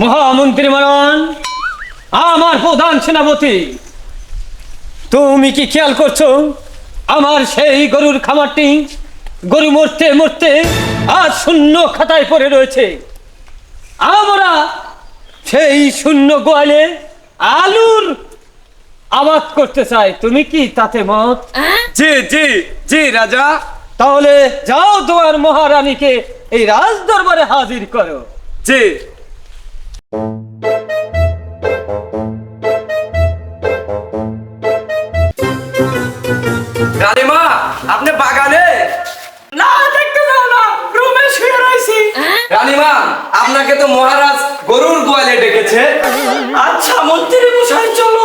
মহামন্ত্রী মনন আমার প্রধান সেনাপতি তুমি কি খেয়াল করছ? আমার সেই গরুর খামারটি গরু মরতে মরতে আজ শূন্য খাতায় পড়ে রয়েছে। আমরা সেই শূন্য গোয়ালে আলুর আবাদ করতে চাই। তুমি কি তাতে মত? জি জি জি রাজা। তাহলে যাও তোমার মহারানীকে এই রাজ দরবারে হাজির করো। জি। রানীমা আপনাকে তো মহারাজ গরুর গোয়ালে ডেকেছে। আচ্ছা মন্ত্রী মশাই, চলো।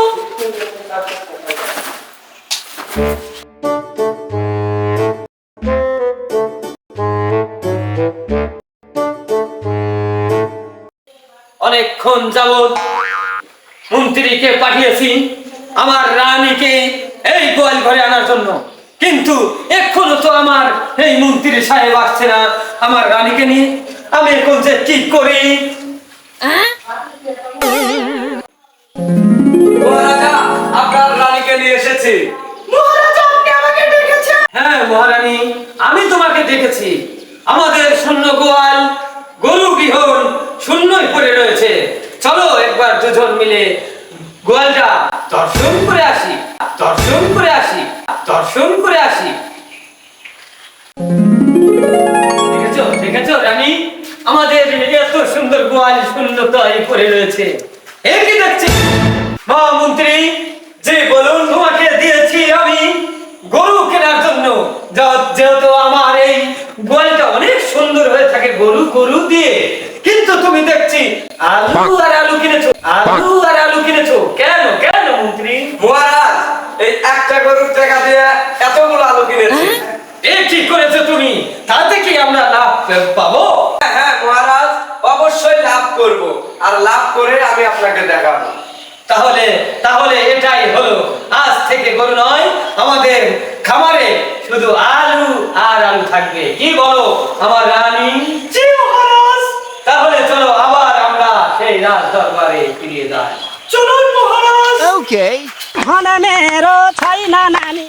অনেকক্ষণ যাবৎ মন্ত্রীকে পাঠিয়েছি আমার রানীকে এই গোয়াল ঘরে আনার জন্য। কিন্তু এখনও তো আমার এই মন্ত্রী সাহেব আসছে না। আমার রানীকে নিয়ে আমি এখন যে কি করি? মহারাজা আপনার রানীকে নিয়ে এসেছি। মহারাজা আপনি আমাকে ডেকেছেন? হ্যাঁ মহারানী আমি তোমাকে ডেকেছি। আমাদের শূন্য গোয়াল গরু শূন্যই পড়ে রয়েছে। চলো একবার দুজন মিলে গোয়ালটা দর্শন করে আসি। দর্শন করে আসি। দর্শন করে আসি। গোয়াল শূন্যতায় পড়ে রয়েছে। এ কি দেখছি? মহামন্ত্রী যে বলুন তোমাকে দিয়েছি আমি গরু কেনার জন্য। যেহেতু আমার এই গোয়ালটা অনেক সুন্দর হয়ে থাকে গরু গরু দিয়ে। কিন্তু তুমি দেখছি আলু আর আলু কিনেছো। আলু আর আলু কিনেছো। কেন কেন মন্ত্রী? মহারাজ এই একটা গরুর টাকা দিয়ে এতগুলো আলু কিনেছি। এ কি করেছ তুমি? তাতে কি আমরা লাভ পাবো হ্যাঁ, হ্যাঁ মহারাজ অবশ্যই লাভ করব আর লাভ করে আমি আপনাকে দেখাবো। তাহলে তাহলে এটাই হলো। আজ থেকে গরু নয়, আমাদের খামারে শুধু আলু আর আলু থাকবে। কি বলো? আমার রানী তাহলে চলো আবার আমরা সেই রাজ দরবারে ফিরিয়ে যাই। চলুন মহারাজ। Mero chai na nani.